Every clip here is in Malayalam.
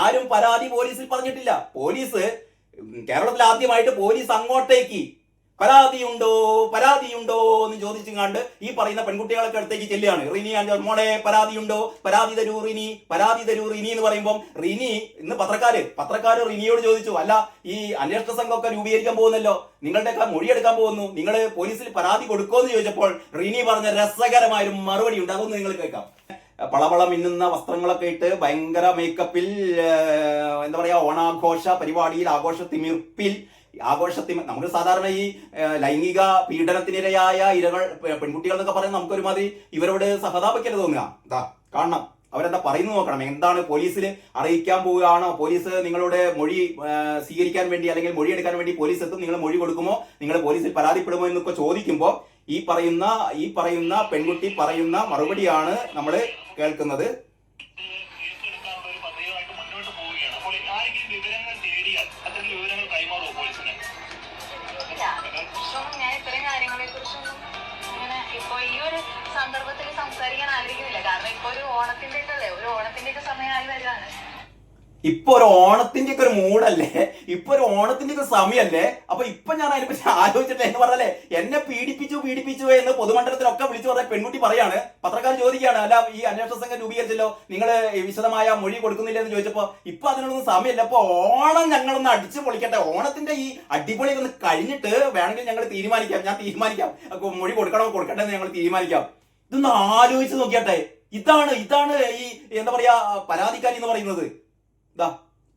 ആരും പരാതി പോലീസിൽ പറഞ്ഞിട്ടില്ല. പോലീസ് കേരളത്തിൽ ആദ്യമായിട്ട് പോലീസ് അങ്ങോട്ടേക്ക് പരാതിയുണ്ടോ പരാതിയുണ്ടോ എന്ന് ചോദിച്ചും കണ്ട് ഈ പറയുന്ന പെൺകുട്ടികളൊക്കെ അടുത്തേക്ക് ചെല്ലുകയാണ്. റിനി ആൻഡ് മോളെ പരാതിയുണ്ടോ? പരാതി തരൂ റിനി പരാതി തരൂ റിനി എന്ന് പറയുമ്പോൾ റിനി ഇന്ന് പത്രക്കാര് പത്രക്കാര് റിനിയോട് ചോദിച്ചു അല്ല ഈ അന്വേഷണ സംഘമൊക്കെ രൂപീകരിക്കാൻ പോകുന്നല്ലോ നിങ്ങളുടെയൊക്കെ മൊഴിയെടുക്കാൻ പോകുന്നു നിങ്ങൾ പോലീസിൽ പരാതി കൊടുക്കുമെന്ന് ചോദിച്ചപ്പോൾ റിനി പറഞ്ഞ രസകരമായ ഒരു മറുപടി ഉണ്ട്. അതൊന്ന് നിങ്ങൾ കേൾക്കാം. പളപള മിന്നുന്ന വസ്ത്രങ്ങളൊക്കെ ഇട്ട് ഭയങ്കര മേക്കപ്പിൽ എന്താ പറയാ ഓണാഘോഷ പരിപാടിയിൽ ആഘോഷ തിമിർപ്പിൽ ആഘോഷത്തി നമുക്ക് സാധാരണ ഈ ലൈംഗിക പീഡനത്തിനിരയായ ഇരകൾ പെൺകുട്ടികൾ എന്നൊക്കെ പറയുന്നത് നമുക്കൊരുമാതിരി ഇവരോട് സഹതാപിക്കരുത് തോന്നുക? കാണണം. അവരെന്താ പറയുന്നു നോക്കണം. എന്താണ് പോലീസിൽ അറിയിക്കാൻ പോവുകയാണോ? പോലീസ് നിങ്ങളുടെ മൊഴി സ്വീകരിക്കാൻ വേണ്ടി അല്ലെങ്കിൽ മൊഴി എടുക്കാൻ വേണ്ടി പോലീസ് എത്തും നിങ്ങൾ മൊഴി കൊടുക്കുമോ? നിങ്ങൾ പോലീസിൽ പരാതിപ്പെടുമോ എന്നൊക്കെ ചോദിക്കുമ്പോൾ ഈ പറയുന്ന ഈ പറയുന്ന പെൺകുട്ടി പറയുന്ന മറുപടിയാണ് നമ്മൾ കേൾക്കുന്നത്. സന്ദർഭത്തിൽ സംസാരിക്കാൻ ആഗ്രഹിക്കുന്നില്ല കാരണം ഇപ്പൊ ഒരു ഓണത്തിന്റെ ഒക്കെ അല്ലേ ഒരു ഓണത്തിന്റെ ഒക്കെ സമയമായി വരികയാണ് ഇപ്പൊ ഒരു ഓണത്തിന്റെ ഒക്കെ ഒരു മൂടല്ലേ? ഇപ്പൊ ഒരു ഓണത്തിന്റെ ഒക്കെ സമയല്ലേ? അപ്പൊ ഇപ്പൊ ഞാൻ അതിനെ പറ്റി ആലോചിച്ചിട്ടില്ല എന്ന് പറഞ്ഞല്ലേ എന്നെ പീഡിപ്പിച്ചു പീഡിപ്പിച്ചു എന്ന് പൊതുമണ്ഡലത്തിലൊക്കെ വിളിച്ചു പറഞ്ഞ പെൺകുട്ടി പറയാണ്. പത്രക്കാർ ചോദിക്കുകയാണ് അല്ല ഈ അന്വേഷണ സംഘം രൂപീകരിച്ചല്ലോ. നിങ്ങൾ വിശദമായ മൊഴി കൊടുക്കുന്നില്ല? എന്ന് ചോദിച്ചപ്പോ ഇപ്പൊ അതിനൊന്നും സമയമല്ല. അപ്പൊ ഓണം ഞങ്ങളൊന്ന് അടിച്ചു പൊളിക്കട്ടെ. ഓണത്തിന്റെ ഈ അടിപൊളി ഒന്ന് കഴിഞ്ഞിട്ട് വേണമെങ്കിൽ ഞങ്ങൾ തീരുമാനിക്കാം. ഞാൻ തീരുമാനിക്കാം. മൊഴി കൊടുക്കണോ കൊടുക്കട്ടെ എന്ന് ഞങ്ങൾ തീരുമാനിക്കാം. ഇതൊന്ന് ആലോചിച്ച് നോക്കിയാട്ടെ. ഇതാണ് ഇതാണ് ഈ എന്താ പറയാ പരാതിക്കാരി എന്ന് പറയുന്നത്. ഇതാ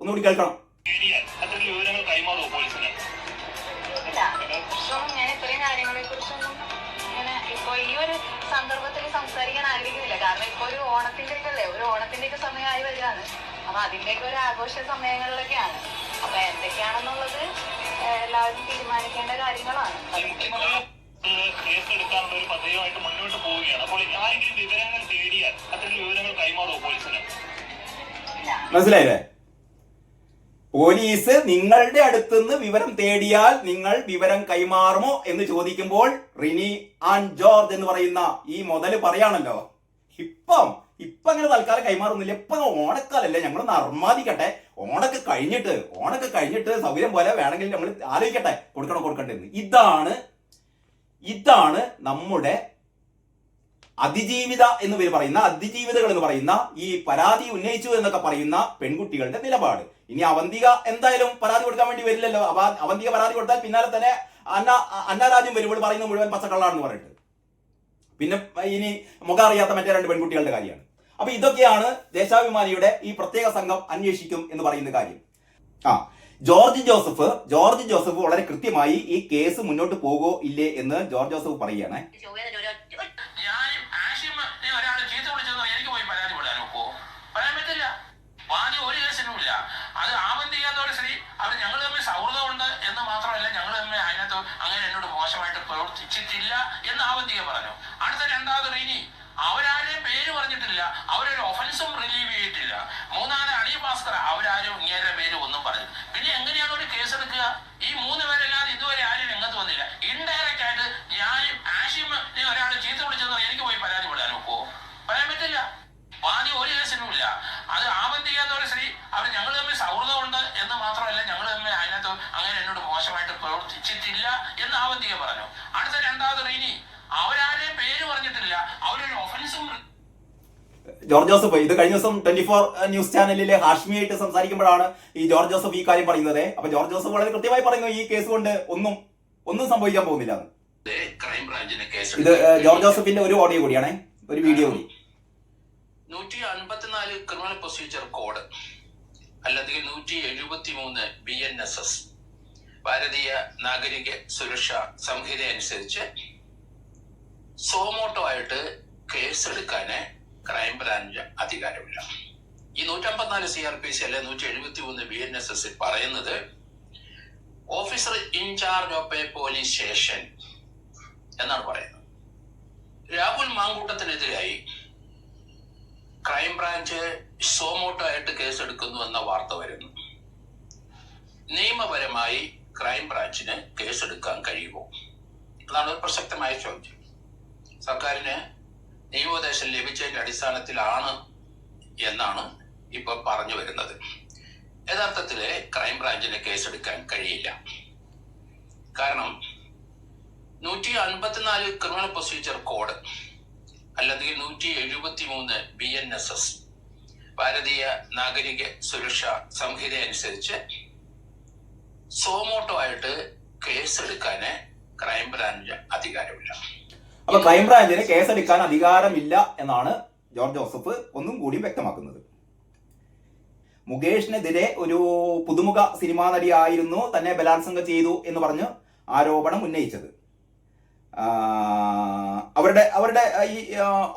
ഒന്നുകൂടി കേൾക്കണം. സന്ദർഭത്തിൽ സംസാരിക്കാൻ ആഗ്രഹിക്കുന്നില്ല കാരണം ഇപ്പൊ ഒരു ഓണത്തിന്റെ ഒക്കെ അല്ലേ? ഒരു ഓണത്തിന്റെ ഒക്കെ സമയമായി വരികയാണ്. അപ്പൊ അതിന്റെയൊക്കെ ഒരു ആഘോഷ സമയങ്ങളിലൊക്കെയാണ്. അപ്പൊ എന്തൊക്കെയാണെന്നുള്ളത് എല്ലാവരും തീരുമാനിക്കേണ്ട കാര്യങ്ങളാണ്. കേസെടുക്കാനുള്ള ഒരു പദ്ധതിയുമായിട്ട് മുന്നോട്ട് പോവുകയാണ്. അപ്പോൾ ആരെങ്കിലും വിവരങ്ങൾ തേടിയാൽ അത്തരം വിവരങ്ങൾ മനസ്സിലായില്ലേ? പോലീസ് നിങ്ങളുടെ അടുത്തുനിന്ന് വിവരം തേടിയാൽ നിങ്ങൾ വിവരം കൈമാറുമോ എന്ന് ചോദിക്കുമ്പോൾ റിനി ആൻഡ് ജോർജ് എന്ന് പറയുന്ന ഈ മുതൽ പറയാണല്ലോ. ഇപ്പം ഇപ്പൊ അങ്ങനെ തൽക്കാലം കൈമാറുന്നില്ല. ഇപ്പൊ ഓണക്കാലല്ലേ. ഞങ്ങളൊന്ന് അർമാദിക്കട്ടെ. ഓണൊക്കെ കഴിഞ്ഞിട്ട് ഓണൊക്കെ കഴിഞ്ഞിട്ട് സൗകര്യം പോലെ വേണമെങ്കിൽ നമ്മൾ ആലോചിക്കട്ടെ. കൊടുക്കണം കൊടുക്കണ്ടേ എന്ന് ഇതാണ് ഇതാണ് നമ്മുടെ അതിജീവിത എന്ന് പേര് പറയുന്ന അതിജീവിതകൾ എന്ന് പറയുന്ന ഈ പരാതി ഉന്നയിച്ചു എന്നൊക്കെ പറയുന്ന പെൺകുട്ടികളുടെ നിലപാട്. ഇനി അവന്തിക എന്തായാലും പരാതി കൊടുക്കാൻ വേണ്ടി വരില്ലല്ലോ. അവന്തിക പരാതി കൊടുത്താൽ പിന്നാലെ തന്നെ അന്ന അന്നരാജ്യം വരുമ്പോൾ പറയുന്നത് മുഴുവൻ പച്ചക്കള്ളാണെന്ന് പറഞ്ഞിട്ട്. പിന്നെ ഇനി മുഖം അറിയാത്ത മറ്റേ രണ്ട് പെൺകുട്ടികളുടെ കാര്യമാണ്. അപ്പൊ ഇതൊക്കെയാണ് ദേശാഭിമാനിയുടെ ഈ പ്രത്യേക സംഘം അന്വേഷിക്കും എന്ന് പറയുന്ന കാര്യം. ആ ജോർജ് ജോസഫ് ജോർജ് ജോസഫ് വളരെ കൃത്യമായി ഈ കേസ് മുന്നോട്ട് പോകോ ഇല്ലേ എന്ന് ജോർജ് ജോസഫ് പറയുകയാണെ. Chinese. ജോർജ് ജോസഫ് ഇത് കഴിഞ്ഞ ദിവസം ട്വന്റി ഫോർ ന്യൂസ് ചാനലിലെ ഹാഷ്മിയായിട്ട് സംസാരിക്കുമ്പോഴാണ് ഈ ജോർജ് ജോസഫ് ഈ കാര്യം പറയുന്നത്. അപ്പൊ ജോർജ് ജോസഫ് വളരെ കൃത്യമായി പറയുന്നു ഈ കേസ് കൊണ്ട് ഒന്നും ഒന്നും സംഭവിക്കാൻ പോകുന്നില്ല ഇത് ജോർജ് ജോസഫിന്റെ ഒരു ഓഡിയോ കൂടിയാണേ ഒരു വീഡിയോ കൂടി. നൂറ്റി അൻപത്തിനാല് ക്രിമിനൽ പ്രൊസീജിയർ കോഡ് അല്ലെങ്കിൽ നൂറ്റി എഴുപത്തി മൂന്ന് ബി എൻ എസ് എസ് ഭാരതീയ നാഗരിക സുരക്ഷാ സംഹിത അനുസരിച്ച് സോമോട്ടോ ആയിട്ട് കേസ് എടുക്കാന് ക്രൈംബ്രാഞ്ച് അധികാരമില്ല. ഈ നൂറ്റമ്പത്തിനാല് സി ആർ പി സി അല്ലെ നൂറ്റി എഴുപത്തി മൂന്ന് ബി എൻ എസ് എസ് പറയുന്നത് officer in charge of a police station എന്നാണ് പറയുന്നത്. രാഹുൽ മാങ്കൂട്ടത്തിനെതിരായി ക്രൈംബ്രാഞ്ച് സോമോട്ടോ ആയിട്ട് കേസെടുക്കുന്നു എന്ന വാർത്ത വരുന്നു. നിയമപരമായി ക്രൈംബ്രാഞ്ചിന് കേസെടുക്കാൻ കഴിയുമോ? അതാണ് ഒരു പ്രസക്തമായ ചോദ്യം. സർക്കാരിന് നിയമോപദേശം ലഭിച്ചതിന്റെ അടിസ്ഥാനത്തിലാണ് എന്നാണ് ഇപ്പൊ പറഞ്ഞു വരുന്നത്. യഥാർത്ഥത്തിൽ ക്രൈംബ്രാഞ്ചിന് കേസെടുക്കാൻ കഴിയില്ല. കാരണം നൂറ്റി അൻപത്തിനാല് ക്രിമിനൽ പ്രൊസീജിയർ കോഡ് അല്ലെങ്കിൽ നൂറ്റി എഴുപത്തി മൂന്ന് ബി എൻ എസ് എസ് ഭാരതീയ നാഗരിക സുരക്ഷാ സംഹിത അനുസരിച്ച് സോമോട്ടോ ആയിട്ട് കേസെടുക്കാന് ക്രൈംബ്രാഞ്ച് അധികാരമില്ല. അപ്പൊ ക്രൈംബ്രാഞ്ചിന് കേസെടുക്കാൻ അധികാരമില്ല എന്നാണ് ജോർജ് ജോസഫ് ഒന്നും കൂടി വ്യക്തമാക്കുന്നത്. മുകേഷിനെതിരെ ഒരു പുതുമുഖ സിനിമാ നടിയായിരുന്നു തന്നെ ബലാത്സംഗം ചെയ്തു എന്ന് പറഞ്ഞ് ആരോപണം ഉന്നയിച്ചത്. അവരുടെ അവരുടെ ഈ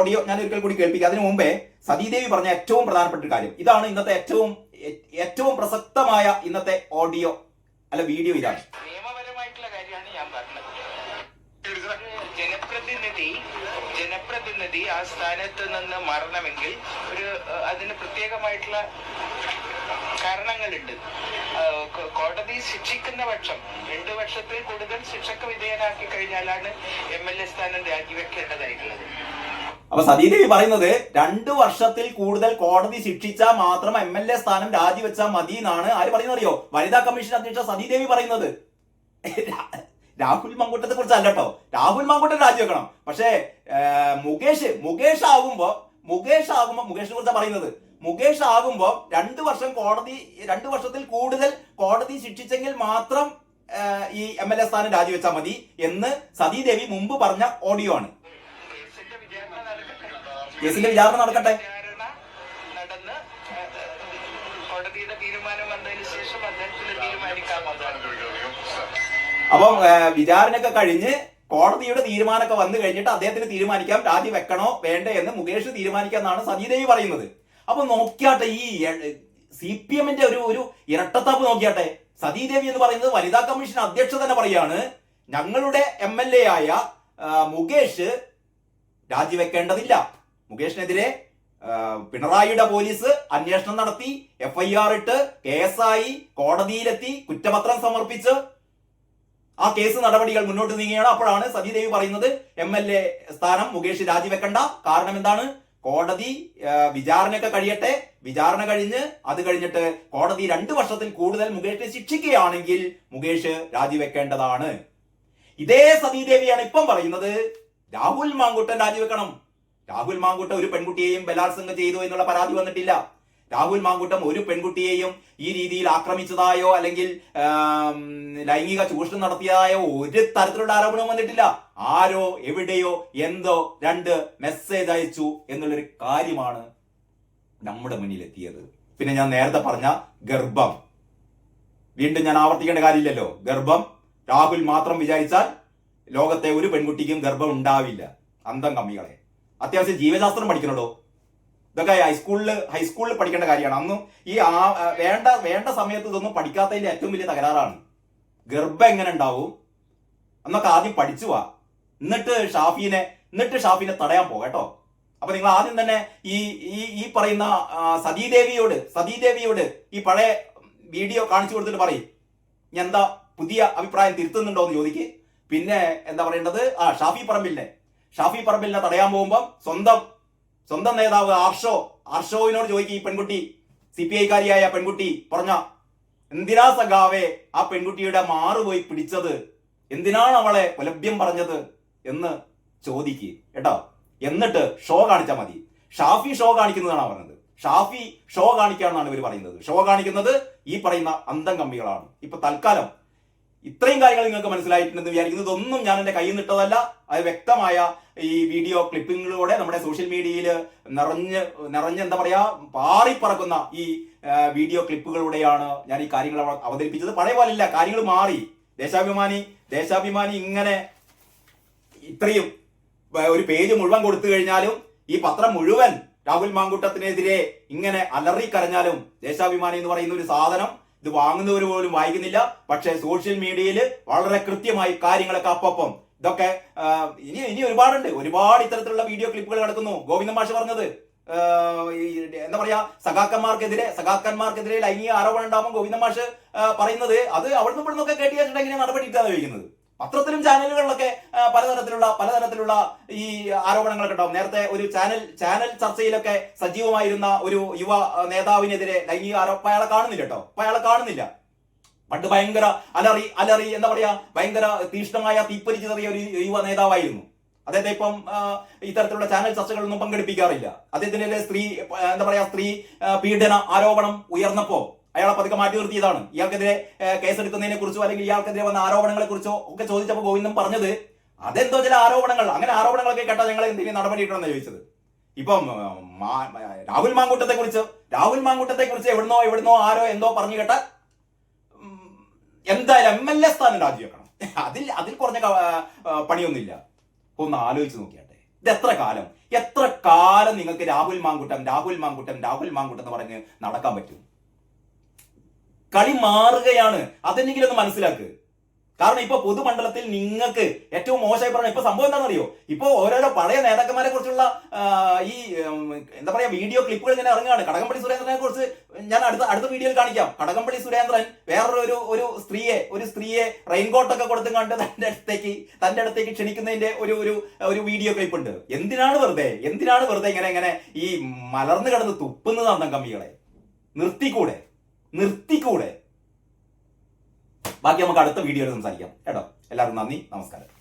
ഓഡിയോ ഞാൻ ഒരിക്കൽ കൂടി കേൾപ്പിക്കാം. അതിനു മുമ്പേ സതീദേവി പറഞ്ഞ ഏറ്റവും പ്രധാനപ്പെട്ട കാര്യം. ഇതാണ് ഇന്നത്തെ ഏറ്റവും ഏറ്റവും പ്രസക്തമായ ഇന്നത്തെ ഓഡിയോ അല്ല വീഡിയോ ഇതാണ് നിയമപരമായിട്ടുള്ള കാര്യമാണ് ഞാൻ പറഞ്ഞത് ഒരു ജനപ്രതിനിധി ജനപ്രതിനിധി ആ സ്ഥാനത്ത് നിന്ന് മാറണമെങ്കിൽ ഒരു അതിന് പ്രത്യേകമായിട്ടുള്ള കാരണങ്ങളുണ്ട്. കോടതി ശിക്ഷിക്കുന്ന പക്ഷം രണ്ടു വർഷത്തിൽ കൂടുതൽ ശിക്ഷക്ക് വിധേയനാക്കി കഴിഞ്ഞാലാണ് എം എൽ എ സ്ഥാനം രാജിവെക്കേണ്ടതായിട്ടുള്ളത്. അപ്പൊ സതീദേവി പറയുന്നത് രണ്ടു വർഷത്തിൽ കൂടുതൽ കോടതി ശിക്ഷിച്ചാൽ മാത്രം എം എൽ എ സ്ഥാനം രാജിവെച്ചാൽ മതി എന്നാണ് ആര് പറയുന്നത് അറിയോ വനിതാ കമ്മീഷൻ അധ്യക്ഷ സതീദേവി പറയുന്നത്. രാഹുൽ മങ്കുട്ടത്തെ കുറിച്ച് അല്ല കേട്ടോ രാഹുൽ മങ്കുട്ടൻ രാജിവെക്കണം പക്ഷേ മുകേഷ് മുകേഷ് ആകുമ്പോ മുകേഷ് ആകുമ്പോ മുകേഷിനെ കുറിച്ചാണ് പറയുന്നത്. മുകേഷ് ആകുമ്പോ രണ്ടു വർഷം കോടതി രണ്ടു വർഷത്തിൽ കൂടുതൽ കോടതി ശിക്ഷിച്ചെങ്കിൽ മാത്രം ഈ എം എൽ എ സ്ഥാനം രാജിവെച്ചാൽ മതി എന്ന് സതീദേവി മുമ്പ് പറഞ്ഞ ഓഡിയോ ആണ്. കേസിന്റെ വിചാരണ നടക്കട്ടെ. തീരുമാനം വന്നതിന് ശേഷം അദ്ദേഹത്തിന് തീരുമാനിക്കാമെന്നാണ് അപ്പം വിചാരണയൊക്കെ കഴിഞ്ഞ് കോടതിയുടെ തീരുമാനമൊക്കെ വന്നു കഴിഞ്ഞിട്ട് അദ്ദേഹത്തിന് തീരുമാനിക്കാം. രാജി വെക്കണോ? വേണ്ടേ എന്ന് മുകേഷ് തീരുമാനിക്കാന്നാണ് സതീദേവി പറയുന്നത്. അപ്പൊ നോക്കിയാട്ടെ ഈ സി പി എമ്മിന്റെ ഒരു ഒരു ഇരട്ടത്താപ്പ് നോക്കിയാട്ടെ. സതീദേവി എന്ന് പറയുന്നത് വനിതാ കമ്മീഷൻ അധ്യക്ഷ തന്നെ പറയാണ്. ഞങ്ങളുടെ എം എൽ എ ആയ മുകേഷ് രാജിവെക്കേണ്ടതില്ല. മുകേഷിനെതിരെ പിണറായിയുടെ പോലീസ് അന്വേഷണം നടത്തി എഫ്ഐആർ ഇട്ട് കേസായി കോടതിയിലെത്തി കുറ്റപത്രം സമർപ്പിച്ച് ആ കേസ് നടപടികൾ മുന്നോട്ട് നീങ്ങുകയാണ്. അപ്പോഴാണ് സതീദേവി പറയുന്നത് എം എൽ എ സ്ഥാനം മുകേഷ് രാജിവെക്കണ്ട. കാരണം എന്താണ്? കോടതി വിചാരണയൊക്കെ കഴിയട്ടെ. വിചാരണ കഴിഞ്ഞ് അത് കഴിഞ്ഞിട്ട് കോടതി രണ്ടു വർഷത്തിൽ കൂടുതൽ മുകേഷിനെ ശിക്ഷിക്കുകയാണെങ്കിൽ മുകേഷ് രാജിവെക്കേണ്ടതാണ്. ഇതേ സതീദേവിയാണ് ഇപ്പം പറയുന്നത് രാഹുൽ മാങ്കുട്ടൻ രാജിവെക്കണം. രാഹുൽ മാങ്കുട്ട ഒരു പെൺകുട്ടിയെയും ബലാത്സംഗം ചെയ്തു എന്നുള്ള പരാതി വന്നിട്ടില്ല. രാഹുൽ മാങ്കുട്ടം ഒരു പെൺകുട്ടിയെയും ഈ രീതിയിൽ ആക്രമിച്ചതായോ അല്ലെങ്കിൽ ലൈംഗിക ചൂഷണം നടത്തിയതായോ ഒരു തരത്തിലുള്ള ആരോപണവും വന്നിട്ടില്ല. ആരോ എവിടെയോ എന്തോ രണ്ട് മെസ്സേജ് അയച്ചു എന്നുള്ളൊരു കാര്യമാണ് നമ്മുടെ മുന്നിൽ എത്തിയത് പിന്നെ ഞാൻ നേരത്തെ പറഞ്ഞ ഗർഭം. വീണ്ടും ഞാൻ ആവർത്തിക്കേണ്ട കാര്യമില്ലല്ലോ. ഗർഭം രാഹുൽ മാത്രം വിചാരിച്ചാൽ ലോകത്തെ ഒരു പെൺകുട്ടിക്കും ഗർഭം ഉണ്ടാവില്ല. അന്തം കമ്മികളെ. അത്യാവശ്യം ജീവശാസ്ത്രം പഠിക്കണല്ലോ. ഇതൊക്കെ ഹൈസ്കൂളിൽ ഹൈസ്കൂളിൽ പഠിക്കേണ്ട കാര്യമാണ്. അന്നും ഈ ആ വേണ്ട വേണ്ട സമയത്ത് ഇതൊന്നും പഠിക്കാത്തതിന്റെ ഏറ്റവും വലിയ തകരാറാണ്. ഗർഭം എങ്ങനെ ഉണ്ടാവും? എന്നൊക്കെ ആദ്യം പഠിച്ചു വാ. എന്നിട്ട് ഷാഫിനെ എന്നിട്ട് ഷാഫിനെ തടയാൻ പോകാം കേട്ടോ. അപ്പൊ നിങ്ങൾ ആദ്യം തന്നെ ഈ ഈ ഈ പറയുന്ന സതീദേവിയോട് സതീദേവിയോട് ഈ പഴയ വീഡിയോ കാണിച്ചു കൊടുത്തിട്ട് പറയും. ഞാൻ എന്താ പുതിയ അഭിപ്രായം തിരുത്തുന്നുണ്ടോ എന്ന് ചോദിക്ക്. പിന്നെ എന്താ പറയേണ്ടത്? ആ ഷാഫി പറമ്പിലിനെ. ഷാഫി പറമ്പിലിനെ തടയാൻ പോകുമ്പോൾ സ്വന്തം സ്വന്തം നേതാവ് ആർഷോ ആർഷോവിനോട് ചോദിക്കും ഈ പെൺകുട്ടി സി പി ഐക്കാരിയായ പെൺകുട്ടി പറഞ്ഞ എന്തിനാ സഖാവേ ആ പെൺകുട്ടിയുടെ മാറുപോയി പിടിച്ചത്? എന്തിനാണ് അവളെ കൊലഭ്യം പറഞ്ഞത്? എന്ന് ചോദിക്കുക കേട്ടോ? എന്നിട്ട് ഷോ കാണിച്ചാൽ മതി. ഷാഫി ഷോ കാണിക്കുന്നതാണ് പറഞ്ഞത്. ഷാഫി ഷോ കാണിക്കാന്നാണ് ഇവർ പറയുന്നത്. ഷോ കാണിക്കുന്നത് ഈ പറയുന്ന അന്തം കമ്പികളാണ് ഇപ്പൊ തൽക്കാലം ഇത്രയും കാര്യങ്ങൾ നിങ്ങൾക്ക് മനസ്സിലായിട്ടുണ്ടെന്ന് വിചാരിക്കുന്നു. ഇതൊന്നും ഞാൻ എന്റെ കയ്യിൽ നിട്ടതല്ല അത് വ്യക്തമായ ഈ വീഡിയോ ക്ലിപ്പിങ്ങിലൂടെ നമ്മുടെ സോഷ്യൽ മീഡിയയിൽ നിറഞ്ഞ് നിറഞ്ഞ് എന്താ പറയാ പാറിപ്പറക്കുന്ന ഈ വീഡിയോ ക്ലിപ്പുകളിലൂടെയാണ് ഞാൻ ഈ കാര്യങ്ങൾ അവതരിപ്പിച്ചത്. പഴയ പോലില്ല കാര്യങ്ങൾ മാറി. ദേശാഭിമാനി ദേശാഭിമാനി ഇങ്ങനെ ഇത്രയും ഒരു പേജ് മുഴുവൻ കൊടുത്തു കഴിഞ്ഞാലും ഈ പത്രം മുഴുവൻ രാഹുൽ മാങ്കുട്ടത്തിനെതിരെ ഇങ്ങനെ അലറിക്കരഞ്ഞാലും ദേശാഭിമാനി എന്ന് പറയുന്ന ഒരു സാധനം ഇത് വാങ്ങുന്നവർ പോലും വായിക്കുന്നില്ല. പക്ഷേ സോഷ്യൽ മീഡിയയിൽ വളരെ കൃത്യമായി കാര്യങ്ങളൊക്കെ അപ്പം ഇതൊക്കെ ഇനി ഇനി ഒരുപാടുണ്ട്. ഒരുപാട് ഇത്തരത്തിലുള്ള വീഡിയോ ക്ലിപ്പുകൾ നടക്കുന്നു. ഗോവിന്ദ മാഷ് പറഞ്ഞത്. എന്താ പറയാ സഖാക്കന്മാർക്കെതിരെ സഖാക്കന്മാർക്കെതിരെ ലൈംഗിക ആരോപണം ഉണ്ടാകുമ്പോൾ ഗോവിന്ദ മാഷ് പറയുന്നത് അത് അവിടുന്ന് ഇവിടുന്നൊക്കെ കേട്ടിട്ടുണ്ടെങ്കിൽ നടപടി ഇട്ടാണ് ചോദിക്കുന്നത്? പത്രത്തിലും ചാനലുകളിലൊക്കെ പലതരത്തിലുള്ള പലതരത്തിലുള്ള ഈ ആരോപണങ്ങളൊക്കെ ഉണ്ടാവും. നേരത്തെ ഒരു ചാനൽ ചാനൽ ചർച്ചയിലൊക്കെ സജീവമായിരുന്ന ഒരു യുവ നേതാവിനെതിരെ ലൈംഗിക ആരോപണം അയാളെ കാണുന്നില്ല കേട്ടോ. അപ്പൊ അയാളെ കാണുന്നില്ല. പണ്ട് ഭയങ്കര അലറി അലറി എന്താ പറയാ ഭയങ്കര തീഷ്ണമായ തീപ്പരിചിതറിയ ഒരു യുവ നേതാവായിരുന്നു. അദ്ദേഹത്തെ ഇപ്പം ഇത്തരത്തിലുള്ള ചാനൽ ചർച്ചകളൊന്നും പങ്കെടുപ്പിക്കാറില്ല. അദ്ദേഹത്തിനെതിരെ സ്ത്രീ എന്താ പറയാ സ്ത്രീ പീഡന ആരോപണം ഉയർന്നപ്പോ അയാളെ പതുക്കെ മാറ്റി നിർത്തിയതാണ്. ഇയാൾക്കെതിരെ കേസെടുക്കുന്നതിനെ കുറിച്ചോ അല്ലെങ്കിൽ ഇയാൾക്കെതിരെ വന്ന ആരോപണങ്ങളെ കുറിച്ചോ ഒക്കെ ചോദിച്ചപ്പോൾ ഗോവിന്ദം പറഞ്ഞത് അതെന്തോ ചില ആരോപണങ്ങൾ. അങ്ങനെ ആരോപണങ്ങളൊക്കെ കേട്ടാൽ ഞങ്ങൾ എന്തെങ്കിലും നടപടി ഇടണമെന്ന് ചോദിച്ചത്. ഇപ്പം രാഹുൽ മാങ്കൂട്ടത്തെ കുറിച്ച് രാഹുൽ മാങ്കൂട്ടത്തെ കുറിച്ച് എവിടുന്നോ എവിടുന്നോ ആരോ എന്തോ പറഞ്ഞു കേട്ട എന്തായാലും എം എൽ എ സ്ഥാനം രാജിവെക്കണം. അതിൽ അതിൽ കുറഞ്ഞ പണിയൊന്നുമില്ല. ഒന്ന് ആലോചിച്ച് നോക്കിയാട്ടെ. ഇത് എത്ര കാലം? എത്ര കാലം നിങ്ങൾക്ക് രാഹുൽ മാങ്കുട്ടം രാഹുൽ മാങ്കുട്ടം രാഹുൽ മാങ്കുട്ടം എന്ന് പറഞ്ഞ് നടക്കാൻ പറ്റും? കളി മാറുകയാണ്. അതെന്നെങ്കിലും ഒന്ന് മനസ്സിലാക്ക്. കാരണം ഇപ്പൊ പൊതുമണ്ഡലത്തിൽ നിങ്ങൾക്ക് ഏറ്റവും മോശമായി പറഞ്ഞ ഇപ്പൊ സംഭവം എന്താണെന്നറിയോ? ഇപ്പൊ ഓരോരോ പഴയ നേതാക്കന്മാരെ കുറിച്ചുള്ള ഈ എന്താ പറയാ വീഡിയോ ക്ലിപ്പുകൾ ഇങ്ങനെ ഇറങ്ങുകയാണ്. കടകംപള്ളി സുരേന്ദ്രനെ കുറിച്ച് ഞാൻ അടുത്ത അടുത്ത വീഡിയോയിൽ കാണിക്കാം. കടകംപള്ളി സുരേന്ദ്രൻ വേറൊരു ഒരു സ്ത്രീയെ ഒരു സ്ത്രീയെ റെയിൻകോട്ട് ഒക്കെ കൊടുത്തും കണ്ട് തന്റെ അടുത്തേക്ക് തന്റെ അടുത്തേക്ക് ക്ഷണിക്കുന്നതിന്റെ ഒരു ഒരു ഒരു വീഡിയോ ക്ലിപ്പ് ഉണ്ട് എന്തിനാണ് വെറുതെ എന്തിനാണ് വെറുതെ ഇങ്ങനെ ഇങ്ങനെ ഈ മലർന്നു കിടന്ന് തുപ്പുന്നതാണ് കമ്പികളെ നിർത്തിക്കൂടെ? നിർത്തിക്കൂടെ? ബാക്കി നമുക്ക് അടുത്ത വീഡിയോയിൽ സംസാരിക്കാം. കേട്ടോ? എല്ലാവർക്കും നന്ദി. നമസ്കാരം.